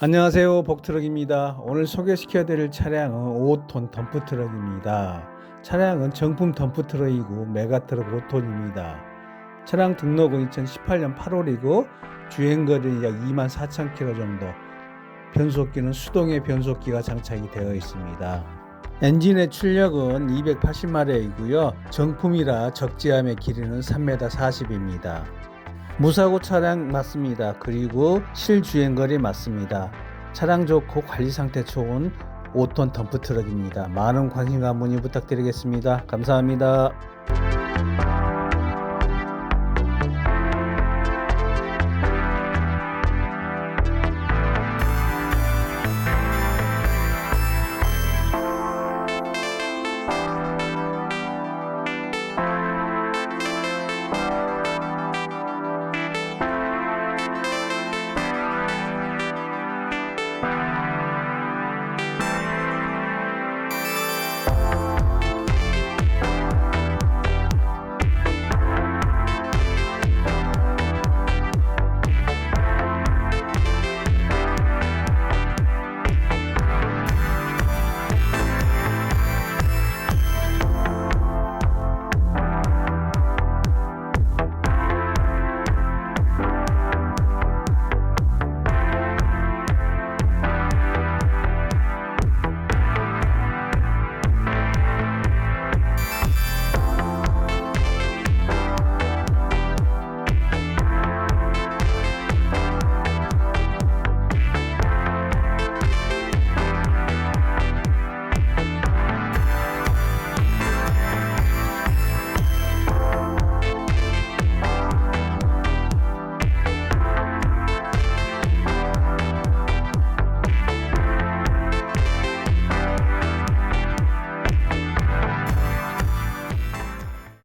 안녕하세요. 복트럭입니다. 오늘 소개시켜 드릴 차량은 5톤 덤프트럭입니다. 차량은 정품 덤프트럭이고 메가트럭 5톤입니다. 차량 등록은 2018년 8월이고 주행거리 약 2만 4천 킬로 정도. 변속기는 수동의 변속기가 장착이 되어 있습니다. 엔진의 출력은 280마력이고요. 정품이라 적재함의 길이는 3m 40입니다 무사고 차량 맞습니다. 그리고 실주행거리 맞습니다. 차량 좋고 관리 상태 좋은 5톤 덤프트럭입니다. 많은 관심과 문의 부탁드리겠습니다. 감사합니다.